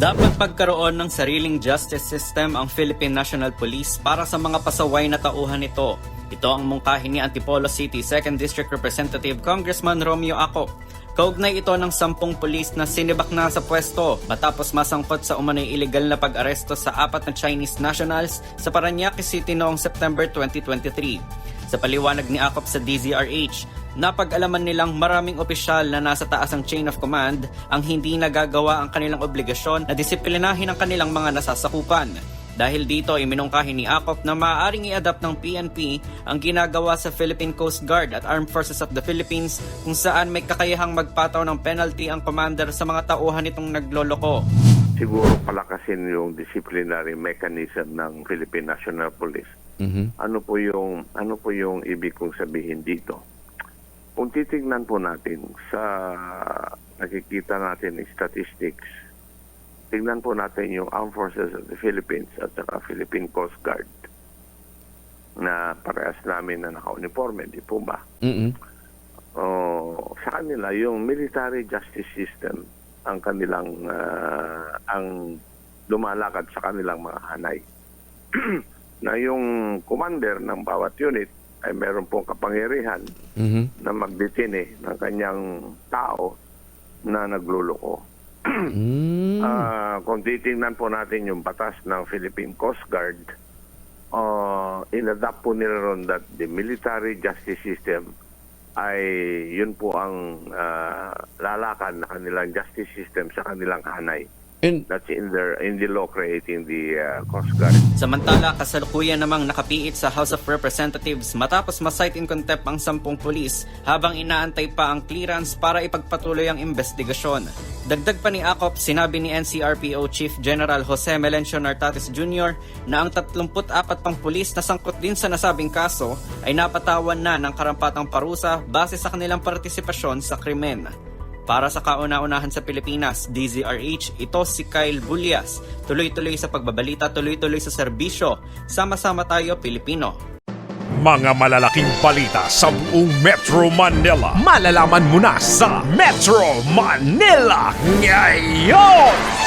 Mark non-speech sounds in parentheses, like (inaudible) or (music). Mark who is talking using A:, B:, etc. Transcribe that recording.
A: Dapat pagkaroon ng sariling justice system ang Philippine National Police para sa mga pasaway na tauhan nito. Ito ang mungkahi ni Antipolo City 2nd District Representative Congressman Romeo Ako. Kaugnay ito ng sampung pulis na sinibak na sa pwesto matapos masangkot sa umano'y illegal na pag-aresto sa apat na Chinese nationals sa Paranaque City noong September 2023. Sa paliwanag ni Akop sa DZRH, napag-alaman nilang maraming opisyal na nasa taas ang chain of command ang hindi nagagawa ang kanilang obligasyon na disiplinahin ang kanilang mga nasasakupan. Dahil dito, iminungkahi ni Akop na maaaring i-adapt ng PNP ang ginagawa sa Philippine Coast Guard at Armed Forces of the Philippines kung saan may kakayahang magpataw ng penalty ang commander sa mga tauhan nitong nagloloko.
B: siguro palakasin yung disciplinary mechanism ng Philippine National Police. Ano po yung ano po yung ibig kong sabihin dito? Kung titingnan po natin sa nakikita natin ng statistics, tingnan po natin yung Armed Forces of the Philippines at saka Philippine Coast Guard na parehas namin na naka-uniforme, di po ba?
C: Mm-mm.
B: Oh, sa kanila yung military justice system ang kanilang ah, ang lumalakad sa kanilang mga hanay. (clears throat) na yung commander ng bawat unit ay meron pong kapangyarihan
C: Mhm.
B: na magdetine ng kanyang tao na nagluloko.
C: Mm.
B: Ah, kung titingnan po natin yung batas ng Philippine Coast Guard, uh, inadapt po nila ron that the military justice system ay yun po ang ah, lalakan na kanilang justice system sa kanilang hanay.
C: And
B: That's in their in the law creating the ah, Coast Guard.
A: Samantala, kasalukuyan namang nakapiit sa House of Representatives matapos ma-cite in contempt ang sampung pulis habang inaantay pa ang clearance para ipagpatuloy ang investigasyon. Dagdag pa ni Akop, sinabi ni NCRPO Chief General Jose Melencio Nartates Jr. na ang 34 pang pulis na sangkot din sa nasabing kaso ay napatawan na ng karampatang parusa base sa kanilang partisipasyon sa krimen. Para sa kauna-unahan sa Pilipinas, DZRH, ito si Kyle Bulias. Tuloy-tuloy sa pagbabalita, tuloy-tuloy sa serbisyo. Sama-sama tayo, Pilipino.
D: Mga malalaking balita sa buong Metro Manila. Malalaman mo na sa Metro Manila ngayon!